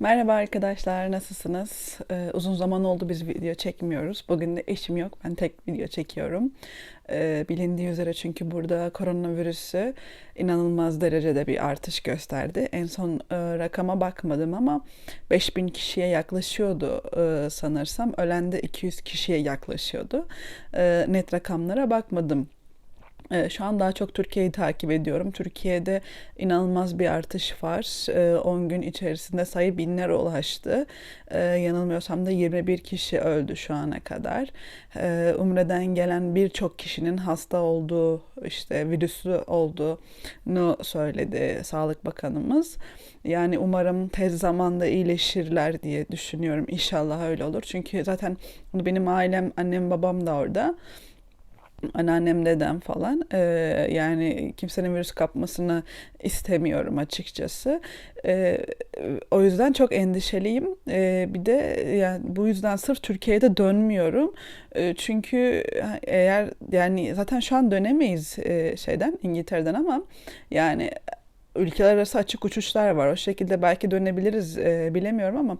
Merhaba arkadaşlar, nasılsınız? Ee, uzun zaman oldu biz video çekmiyoruz. Bugün de eşim yok, ben tek video çekiyorum. Ee, bilindiği üzere çünkü burada koronavirüsü inanılmaz derecede bir artış gösterdi. En son e, rakama bakmadım ama 5000 kişiye yaklaşıyordu e, sanırsam. Ölen de 200 kişiye yaklaşıyordu. E, net rakamlara bakmadım. Ee, Şu an daha çok Türkiye'yi takip ediyorum. Türkiye'de inanılmaz bir artış var. Ee, 10 gün içerisinde sayı binlere ulaştı. Ee, Yanılmıyorsam da 21 kişi öldü şu ana kadar. Ee, Umre'den gelen birçok kişinin hasta olduğu, işte virüslü olduğunu söyledi Sağlık Bakanımız. Yani umarım tez zamanda iyileşirler diye düşünüyorum. İnşallah öyle olur. Çünkü zaten benim ailem, annem babam da orada anneannem dedem falan Ee, yani kimsenin virüs kapmasını istemiyorum açıkçası. Ee, o yüzden çok endişeliyim. Ee, bir de yani bu yüzden sırf Türkiye'de dönmüyorum. Ee, çünkü eğer yani zaten şu an dönemeyiz e, şeyden İngiltere'den ama yani ülkeler arası açık uçuşlar var. O şekilde belki dönebiliriz e, bilemiyorum ama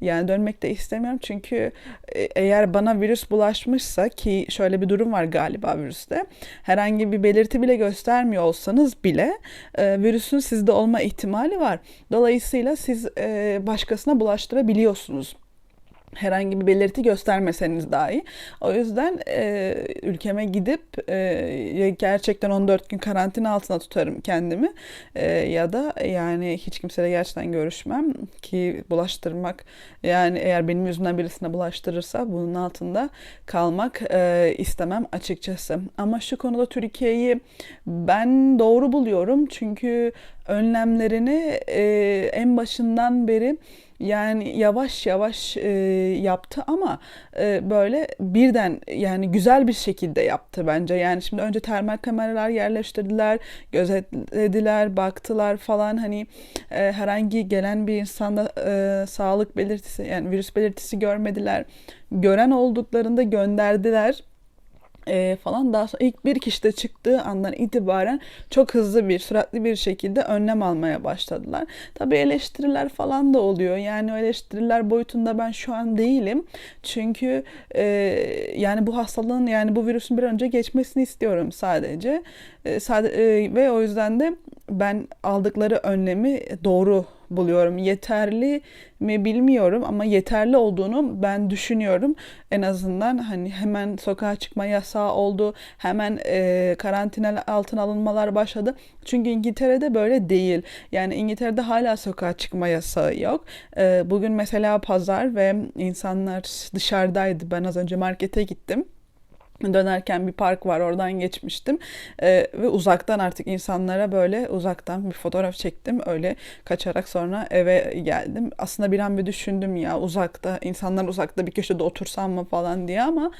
yani dönmek de istemiyorum. Çünkü e, eğer bana virüs bulaşmışsa ki şöyle bir durum var galiba virüste. Herhangi bir belirti bile göstermiyor olsanız bile e, virüsün sizde olma ihtimali var. Dolayısıyla siz e, başkasına bulaştırabiliyorsunuz herhangi bir belirti göstermeseniz dahi. O yüzden e, ülkeme gidip e, gerçekten 14 gün karantina altına tutarım kendimi e, ya da yani hiç kimseyle gerçekten görüşmem ki bulaştırmak yani eğer benim yüzümden birisine bulaştırırsa bunun altında kalmak e, istemem açıkçası. Ama şu konuda Türkiye'yi ben doğru buluyorum çünkü önlemlerini e, en başından beri yani yavaş yavaş e, yaptı ama e, böyle birden yani güzel bir şekilde yaptı bence. Yani şimdi önce termal kameralar yerleştirdiler, gözetlediler, baktılar falan hani e, herhangi gelen bir insanda e, sağlık belirtisi yani virüs belirtisi görmediler. Gören olduklarında gönderdiler e, falan daha sonra ilk bir kişi de çıktığı andan itibaren çok hızlı bir süratli bir şekilde önlem almaya başladılar. Tabi eleştiriler falan da oluyor. Yani eleştiriler boyutunda ben şu an değilim. Çünkü e, yani bu hastalığın yani bu virüsün bir önce geçmesini istiyorum sadece. E, sade, e, ve o yüzden de ben aldıkları önlemi doğru buluyorum. Yeterli mi bilmiyorum ama yeterli olduğunu ben düşünüyorum. En azından hani hemen sokağa çıkma yasağı oldu. Hemen e, karantina altına alınmalar başladı. Çünkü İngiltere'de böyle değil. Yani İngiltere'de hala sokağa çıkma yasağı yok. E, bugün mesela pazar ve insanlar dışarıdaydı. Ben az önce markete gittim dönerken bir park var oradan geçmiştim. Ee, ve uzaktan artık insanlara böyle uzaktan bir fotoğraf çektim. Öyle kaçarak sonra eve geldim. Aslında bir an bir düşündüm ya uzakta insanlar uzakta bir köşede otursam mı falan diye ama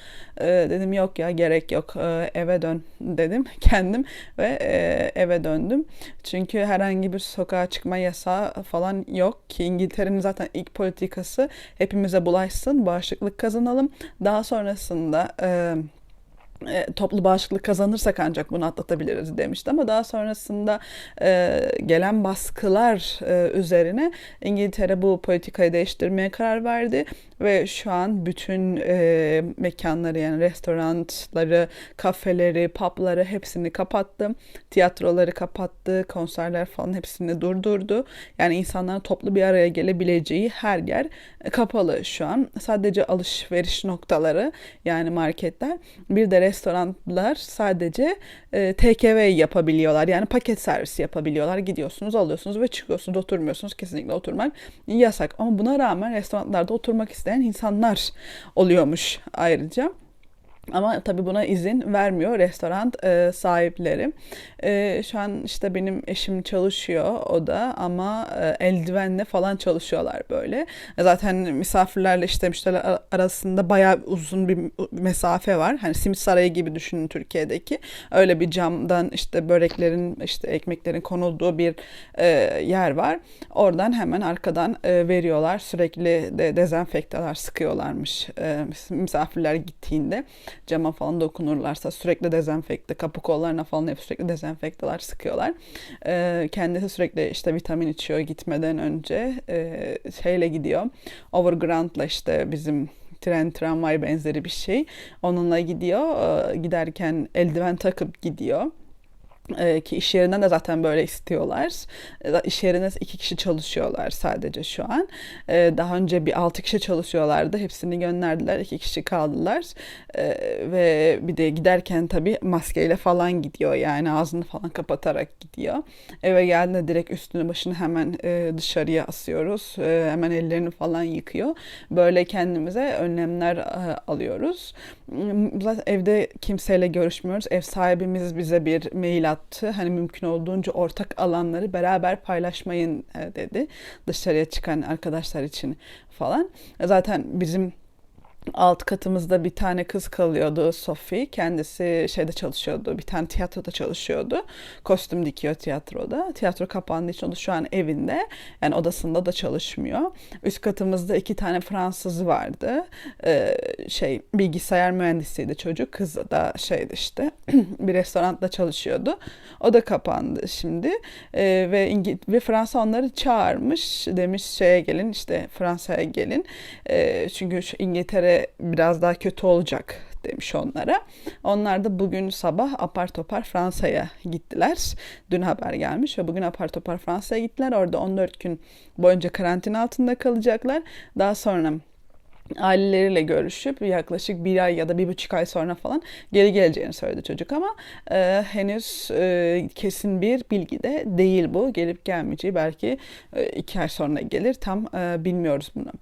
e, dedim yok ya gerek yok. E, eve dön dedim kendim ve e, eve döndüm. Çünkü herhangi bir sokağa çıkma yasağı falan yok ki. İngiltere'nin zaten ilk politikası hepimize bulaşsın bağışıklık kazanalım. Daha sonrasında e, e, toplu bağışıklık kazanırsak ancak bunu atlatabiliriz demişti ama daha sonrasında e, gelen baskılar e, üzerine İngiltere bu politikayı değiştirmeye karar verdi ve şu an bütün e, mekanları yani restoranları, kafeleri, pubları hepsini kapattı. Tiyatroları kapattı, konserler falan hepsini durdurdu. Yani insanların toplu bir araya gelebileceği her yer kapalı şu an. Sadece alışveriş noktaları yani marketler bir de restoranlar sadece e, TKV yapabiliyorlar. Yani paket servisi yapabiliyorlar. Gidiyorsunuz, alıyorsunuz ve çıkıyorsunuz. Oturmuyorsunuz. Kesinlikle oturmak yasak. Ama buna rağmen restoranlarda oturmak isteyen insanlar oluyormuş ayrıca. Ama tabii buna izin vermiyor restoran e, sahipleri. E, şu an işte benim eşim çalışıyor o da ama e, eldivenle falan çalışıyorlar böyle. Zaten misafirlerle işte müşteriler arasında bayağı uzun bir mesafe var. Hani simit sarayı gibi düşünün Türkiye'deki. Öyle bir camdan işte böreklerin işte ekmeklerin konulduğu bir e, yer var. Oradan hemen arkadan e, veriyorlar. Sürekli de dezenfektalar sıkıyorlarmış e, misafirler gittiğinde. Cama falan dokunurlarsa sürekli dezenfekte, kapı kollarına falan hep sürekli dezenfektalar sıkıyorlar. E, kendisi sürekli işte vitamin içiyor gitmeden önce e, şeyle gidiyor. Overground'la işte bizim tren tramvay benzeri bir şey. Onunla gidiyor. E, giderken eldiven takıp gidiyor. Ee, ki iş yerinden de zaten böyle istiyorlar. Ee, iş yerinde iki kişi çalışıyorlar sadece şu an. Ee, daha önce bir altı kişi çalışıyorlardı. Hepsini gönderdiler. iki kişi kaldılar. Ve bir de giderken tabii maskeyle falan gidiyor. Yani ağzını falan kapatarak gidiyor. Eve geldiğinde direkt üstünü başını hemen e, dışarıya asıyoruz. Hemen ellerini falan yıkıyor. Böyle kendimize önlemler e, alıyoruz. Zaten evde kimseyle görüşmüyoruz. Ev sahibimiz bize bir mail attı yaptı. Hani mümkün olduğunca ortak alanları beraber paylaşmayın e, dedi. Dışarıya çıkan arkadaşlar için falan. Zaten bizim alt katımızda bir tane kız kalıyordu Sophie. Kendisi şeyde çalışıyordu. Bir tane tiyatroda çalışıyordu. Kostüm dikiyor tiyatroda. Tiyatro kapandığı için o da şu an evinde. Yani odasında da çalışmıyor. Üst katımızda iki tane Fransız vardı. Ee, şey bilgisayar mühendisiydi çocuk. Kız da şeydi işte bir restoranda çalışıyordu. O da kapandı şimdi. Ee, ve İngi- ve Fransa onları çağırmış. Demiş şeye gelin işte Fransa'ya gelin. Ee, çünkü şu İngiltere biraz daha kötü olacak demiş onlara. Onlar da bugün sabah apar topar Fransa'ya gittiler. Dün haber gelmiş ve bugün apar topar Fransa'ya gittiler. Orada 14 gün boyunca karantina altında kalacaklar. Daha sonra aileleriyle görüşüp yaklaşık bir ay ya da bir buçuk ay sonra falan geri geleceğini söyledi çocuk ama e, henüz e, kesin bir bilgi de değil bu. Gelip gelmeyeceği belki e, iki ay sonra gelir tam e, bilmiyoruz bunu.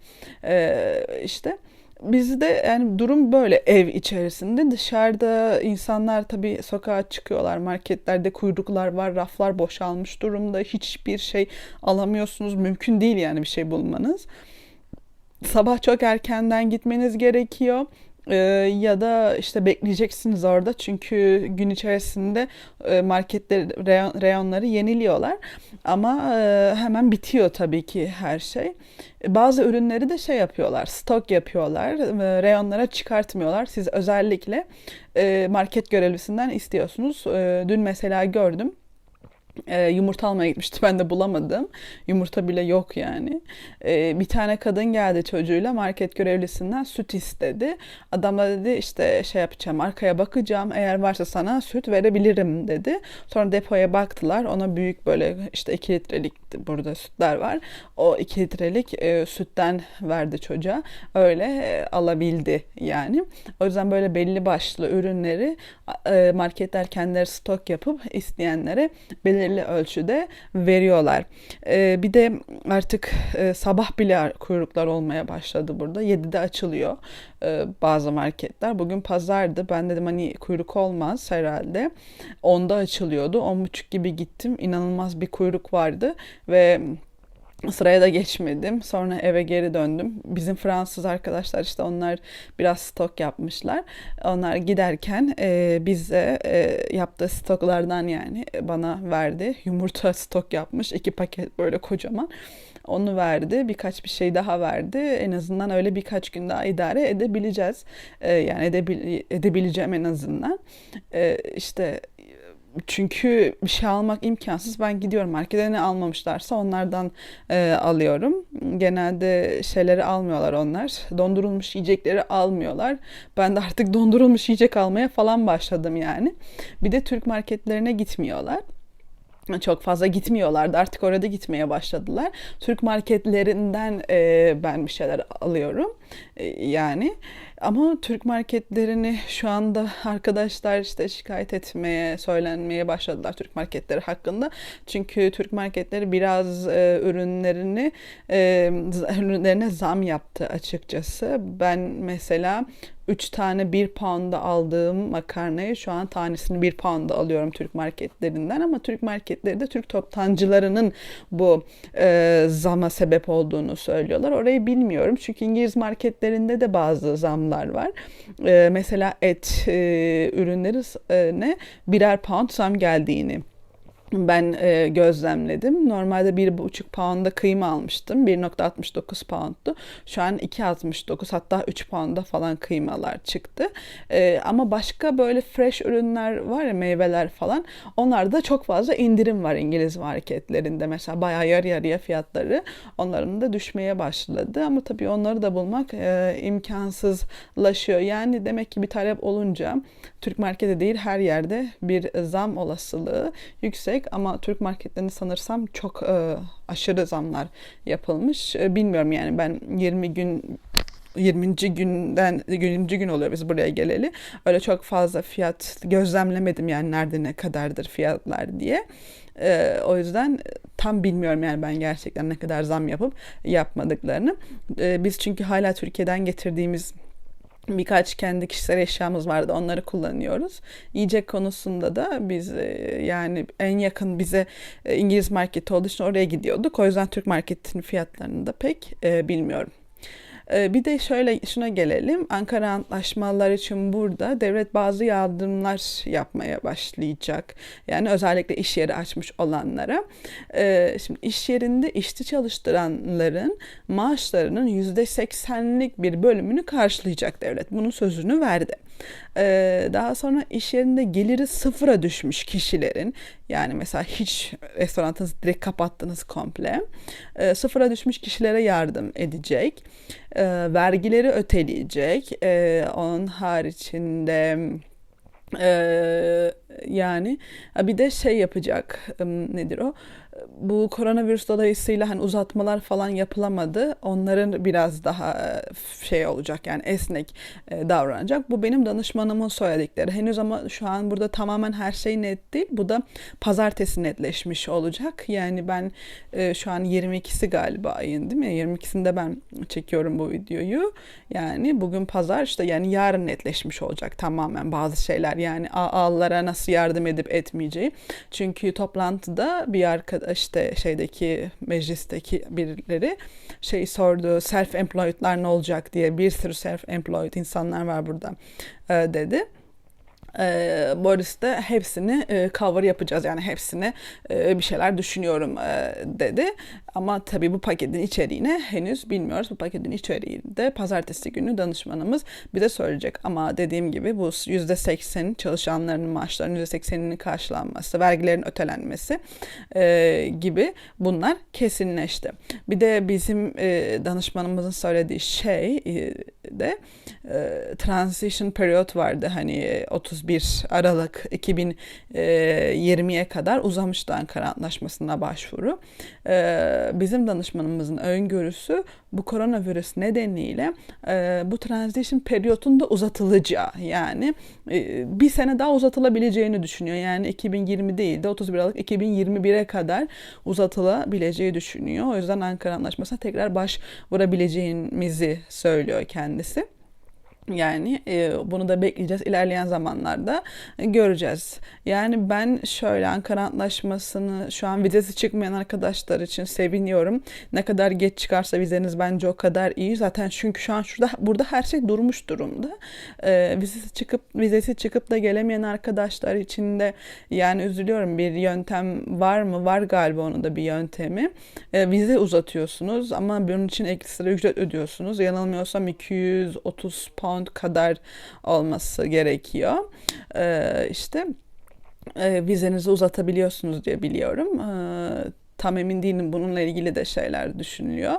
E, işte Bizde yani durum böyle ev içerisinde. Dışarıda insanlar tabii sokağa çıkıyorlar. Marketlerde kuyruklar var, raflar boşalmış durumda. Hiçbir şey alamıyorsunuz. Mümkün değil yani bir şey bulmanız. Sabah çok erkenden gitmeniz gerekiyor. Ee, ya da işte bekleyeceksiniz orada çünkü gün içerisinde e, marketler reyon, reyonları yeniliyorlar ama e, hemen bitiyor tabii ki her şey. Bazı ürünleri de şey yapıyorlar, stok yapıyorlar, reyonlara çıkartmıyorlar. Siz özellikle e, market görevlisinden istiyorsunuz. E, dün mesela gördüm e, yumurta almaya gitmişti. Ben de bulamadım. Yumurta bile yok yani. E, bir tane kadın geldi çocuğuyla market görevlisinden süt istedi. Adam da dedi işte şey yapacağım arkaya bakacağım. Eğer varsa sana süt verebilirim dedi. Sonra depoya baktılar. Ona büyük böyle işte 2 litrelik burada sütler var. O 2 litrelik e, sütten verdi çocuğa. Öyle e, alabildi yani. O yüzden böyle belli başlı ürünleri e, marketler kendileri stok yapıp isteyenlere belirli belirli ölçüde veriyorlar. E, bir de artık e, sabah bile kuyruklar olmaya başladı burada. 7'de açılıyor e, bazı marketler. Bugün pazardı. Ben dedim hani kuyruk olmaz herhalde. 10'da açılıyordu. 10.30 gibi gittim. İnanılmaz bir kuyruk vardı ve Sıraya da geçmedim. Sonra eve geri döndüm. Bizim Fransız arkadaşlar işte onlar biraz stok yapmışlar. Onlar giderken e, bize e, yaptığı stoklardan yani bana verdi. Yumurta stok yapmış. iki paket böyle kocaman. Onu verdi. Birkaç bir şey daha verdi. En azından öyle birkaç gün daha idare edebileceğiz. E, yani edebil edebileceğim en azından. E, işte çünkü bir şey almak imkansız. Ben gidiyorum markete ne almamışlarsa onlardan e, alıyorum. Genelde şeyleri almıyorlar onlar. Dondurulmuş yiyecekleri almıyorlar. Ben de artık dondurulmuş yiyecek almaya falan başladım yani. Bir de Türk marketlerine gitmiyorlar çok fazla gitmiyorlardı. Artık orada gitmeye başladılar. Türk marketlerinden e, ben bir şeyler alıyorum. E, yani ama Türk marketlerini şu anda arkadaşlar işte şikayet etmeye, söylenmeye başladılar Türk marketleri hakkında. Çünkü Türk marketleri biraz e, ürünlerini e, ürünlerine zam yaptı açıkçası. Ben mesela 3 tane 1 pound'a aldığım makarnayı şu an tanesini 1 pound'a alıyorum Türk marketlerinden ama Türk marketleri de Türk toptancılarının bu e, zama sebep olduğunu söylüyorlar. Orayı bilmiyorum çünkü İngiliz marketlerinde de bazı zamlar var. E, mesela et e, ürünleri e, birer pound zam geldiğini ben e, gözlemledim. Normalde 1,5 pound'a kıyma almıştım. 1.69 pound'tu. Şu an 2.69 hatta 3 pound'a falan kıymalar çıktı. E, ama başka böyle fresh ürünler var ya meyveler falan. Onlarda çok fazla indirim var İngiliz marketlerinde. Mesela bayağı yarı yarıya fiyatları. Onların da düşmeye başladı. Ama tabii onları da bulmak e, imkansızlaşıyor. Yani demek ki bir talep olunca Türk markete değil her yerde bir zam olasılığı yüksek yüksek ama Türk marketlerinde sanırsam çok e, aşırı zamlar yapılmış. E, bilmiyorum yani ben 20 gün 20. günden 20. gün oluyor biz buraya geleli. Öyle çok fazla fiyat gözlemlemedim yani nerede ne kadardır fiyatlar diye. Ee, o yüzden tam bilmiyorum yani ben gerçekten ne kadar zam yapıp yapmadıklarını. Ee, biz çünkü hala Türkiye'den getirdiğimiz birkaç kendi kişisel eşyamız vardı onları kullanıyoruz. Yiyecek konusunda da biz e, yani en yakın bize e, İngiliz marketi olduğu için oraya gidiyorduk. O yüzden Türk marketinin fiyatlarını da pek e, bilmiyorum. Ee, bir de şöyle şuna gelelim. Ankara Antlaşmaları için burada devlet bazı yardımlar yapmaya başlayacak. Yani özellikle iş yeri açmış olanlara. Ee, şimdi iş yerinde işçi çalıştıranların maaşlarının yüzde seksenlik bir bölümünü karşılayacak devlet. Bunun sözünü verdi. Ee, daha sonra iş yerinde geliri sıfıra düşmüş kişilerin. Yani mesela hiç restoranınızı direkt kapattınız komple. E, sıfıra düşmüş kişilere yardım edecek. E, vergileri öteleyecek. E, onun haricinde e, yani bir de şey yapacak nedir o bu koronavirüs dolayısıyla hani uzatmalar falan yapılamadı. Onların biraz daha e, şey olacak yani esnek e, davranacak. Bu benim danışmanımın söyledikleri. Henüz ama şu an burada tamamen her şey net değil. Bu da pazartesi netleşmiş olacak. Yani ben e, şu an 22'si galiba ayın değil mi? 22'sinde ben çekiyorum bu videoyu. Yani bugün pazar işte yani yarın netleşmiş olacak tamamen bazı şeyler. Yani ağalara nasıl yardım edip etmeyeceği. Çünkü toplantıda bir arkadaş işte şeydeki meclisteki birileri şey sordu self employed'lar ne olacak? diye bir sürü self employed insanlar var burada dedi e, Boris de hepsini e, cover yapacağız yani hepsini e, bir şeyler düşünüyorum e, dedi. Ama tabii bu paketin içeriğini henüz bilmiyoruz. Bu paketin içeriğini de pazartesi günü danışmanımız bize söyleyecek. Ama dediğim gibi bu %80 çalışanların maaşlarının %80'inin karşılanması, vergilerin ötelenmesi e, gibi bunlar kesinleşti. Bir de bizim e, danışmanımızın söylediği şey e, de e, transition period vardı. Hani 31 Aralık 2020'ye kadar uzamıştı Ankara Antlaşması'na başvuru. Bizim danışmanımızın öngörüsü bu koronavirüs nedeniyle bu transition periyotun da uzatılacağı yani bir sene daha uzatılabileceğini düşünüyor. Yani 2020 değil de 31 Aralık 2021'e kadar uzatılabileceği düşünüyor. O yüzden Ankara Antlaşması'na tekrar başvurabileceğimizi söylüyor kendisi. Yani e, bunu da bekleyeceğiz. İlerleyen zamanlarda göreceğiz. Yani ben şöyle Ankara Antlaşması'nı şu an vizesi çıkmayan arkadaşlar için seviniyorum. Ne kadar geç çıkarsa vizeniz bence o kadar iyi. Zaten çünkü şu an şurada burada her şey durmuş durumda. E, vizesi çıkıp vizesi çıkıp da gelemeyen arkadaşlar için de yani üzülüyorum. Bir yöntem var mı? Var galiba onun da bir yöntemi. E, vize uzatıyorsunuz ama bunun için ekstra ücret ödüyorsunuz. Yanılmıyorsam 230 pound pound kadar olması gerekiyor. Ee, işte e, vizenizi uzatabiliyorsunuz diye biliyorum. Ee, tam emin değilim bununla ilgili de şeyler düşünülüyor.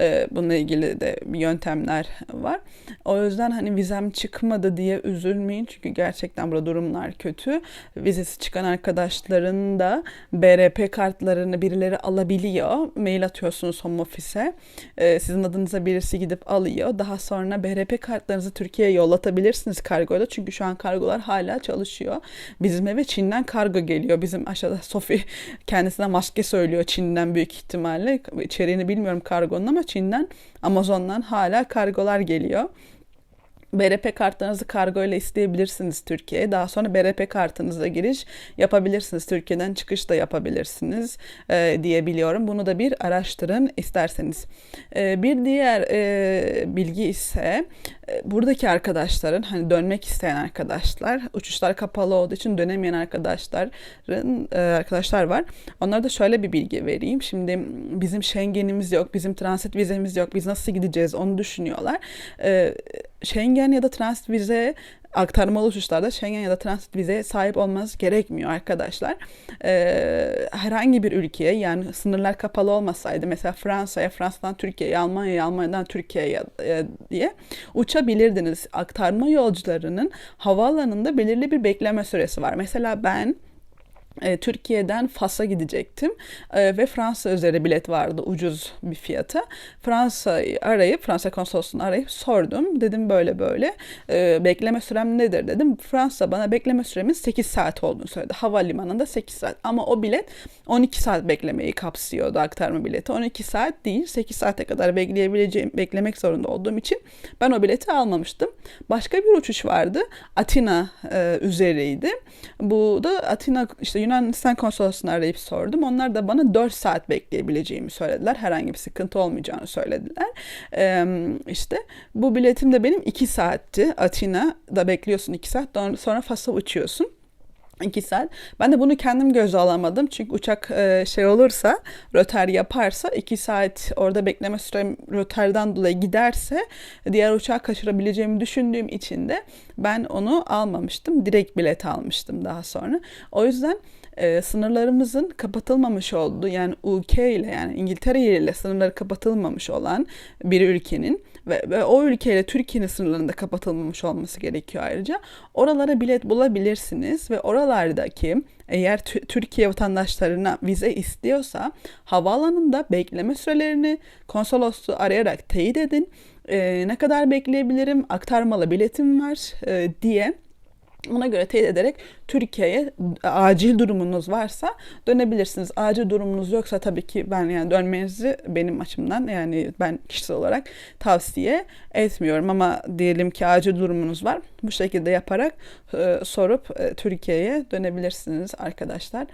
Ee, bununla ilgili de yöntemler var. O yüzden hani vizem çıkmadı diye üzülmeyin. Çünkü gerçekten burada durumlar kötü. Vizesi çıkan arkadaşların da BRP kartlarını birileri alabiliyor. Mail atıyorsunuz home office'e. Ee, sizin adınıza birisi gidip alıyor. Daha sonra BRP kartlarınızı Türkiye'ye yollatabilirsiniz kargoyla. Çünkü şu an kargolar hala çalışıyor. Bizim eve Çin'den kargo geliyor. Bizim aşağıda Sofi kendisine maske söylüyor Çin'den büyük ihtimalle. İçeriğini bilmiyorum kargonun ama Çin'den, Amazon'dan hala kargolar geliyor. BRP kartlarınızı kargo ile isteyebilirsiniz Türkiye'ye. Daha sonra BRP kartınıza giriş yapabilirsiniz. Türkiye'den çıkış da yapabilirsiniz e, diye. Bunu da bir araştırın isterseniz. E, bir diğer e, bilgi ise e, buradaki arkadaşların hani dönmek isteyen arkadaşlar uçuşlar kapalı olduğu için dönemeyen arkadaşların e, arkadaşlar var. Onlara da şöyle bir bilgi vereyim. Şimdi bizim Schengen'imiz yok, bizim transit vizemiz yok. Biz nasıl gideceğiz onu düşünüyorlar. E, Schengen ya da transit vize aktarmalı uçuşlarda Schengen ya da transit vizeye sahip olmanız gerekmiyor arkadaşlar. Ee, herhangi bir ülkeye yani sınırlar kapalı olmasaydı mesela Fransa'ya, Fransa'dan Türkiye'ye, Almanya'ya, Almanya'dan Türkiye'ye e, diye uçabilirdiniz. Aktarma yolcularının havaalanında belirli bir bekleme süresi var. Mesela ben e, Türkiye'den Fas'a gidecektim e, ve Fransa üzeri bilet vardı ucuz bir fiyata. Fransa'yı arayıp, Fransa konsolosluğunu arayıp sordum. Dedim böyle böyle e, bekleme sürem nedir dedim. Fransa bana bekleme süremin 8 saat olduğunu söyledi. Havalimanında 8 saat ama o bilet 12 saat beklemeyi kapsıyordu aktarma bileti. 12 saat değil 8 saate kadar bekleyebileceğim, beklemek zorunda olduğum için ben o bileti almamıştım. Başka bir uçuş vardı. Atina e, üzeriydi. Bu da Atina işte Yunanistan konsolosluğunu arayıp sordum. Onlar da bana 4 saat bekleyebileceğimi söylediler. Herhangi bir sıkıntı olmayacağını söylediler. Ee, işte bu biletim de benim 2 saatti. Atina'da bekliyorsun 2 saat. Sonra Fas'a uçuyorsun. 2 saat. Ben de bunu kendim göze alamadım. Çünkü uçak e, şey olursa, röter yaparsa 2 saat orada bekleme sürem röterden dolayı giderse diğer uçağı kaçırabileceğimi düşündüğüm için de ben onu almamıştım. Direkt bilet almıştım daha sonra. O yüzden e, sınırlarımızın kapatılmamış olduğu yani UK ile yani İngiltere ile sınırları kapatılmamış olan bir ülkenin ve, ve o ülkeyle Türkiye'nin sınırlarında kapatılmamış olması gerekiyor ayrıca. Oralara bilet bulabilirsiniz ve oralardaki eğer Türkiye vatandaşlarına vize istiyorsa havaalanında bekleme sürelerini konsolosluğu arayarak teyit edin. E, ne kadar bekleyebilirim, aktarmalı biletim var e, diye ona göre teyit ederek Türkiye'ye acil durumunuz varsa dönebilirsiniz. Acil durumunuz yoksa tabii ki ben yani dönmenizi benim açımdan yani ben kişisel olarak tavsiye etmiyorum ama diyelim ki acil durumunuz var. Bu şekilde yaparak e, sorup e, Türkiye'ye dönebilirsiniz arkadaşlar.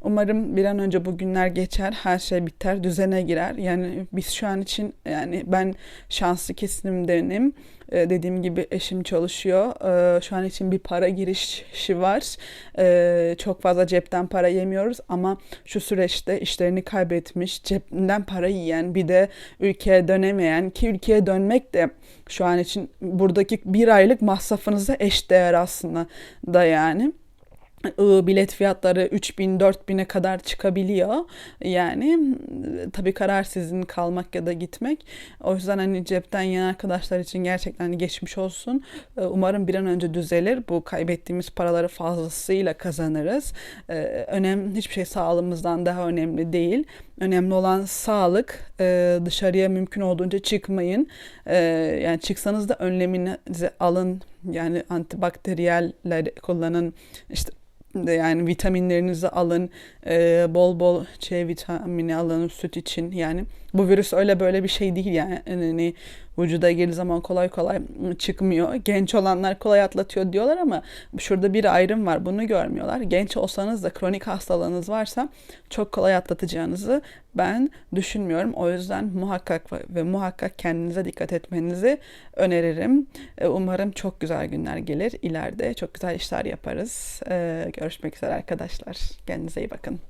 Umarım bir an önce bu günler geçer, her şey biter, düzene girer. Yani biz şu an için yani ben şanslı kesimdenim. Ee, dediğim gibi eşim çalışıyor. Ee, şu an için bir para girişi var. Ee, çok fazla cepten para yemiyoruz ama şu süreçte işlerini kaybetmiş, cebinden para yiyen, bir de ülkeye dönemeyen ki ülkeye dönmek de şu an için buradaki bir aylık masrafınıza eş değer aslında da yani bilet fiyatları 3000 4000'e kadar çıkabiliyor. Yani tabii karar sizin kalmak ya da gitmek. O yüzden hani cepten yeni arkadaşlar için gerçekten geçmiş olsun. Umarım bir an önce düzelir. Bu kaybettiğimiz paraları fazlasıyla kazanırız. Önem hiçbir şey sağlığımızdan daha önemli değil. Önemli olan sağlık. Dışarıya mümkün olduğunca çıkmayın. Yani çıksanız da önleminizi alın. Yani antibakteriyeller kullanın. İşte yani vitaminlerinizi alın, e, bol bol C vitamini alın süt için. Yani bu virüs öyle böyle bir şey değil yani. yani vücuda girdiği zaman kolay kolay çıkmıyor. Genç olanlar kolay atlatıyor diyorlar ama şurada bir ayrım var. Bunu görmüyorlar. Genç olsanız da kronik hastalığınız varsa çok kolay atlatacağınızı ben düşünmüyorum. O yüzden muhakkak ve muhakkak kendinize dikkat etmenizi öneririm. E, umarım çok güzel günler gelir. İleride çok güzel işler yaparız. E, görüşmek üzere arkadaşlar. Kendinize iyi bakın.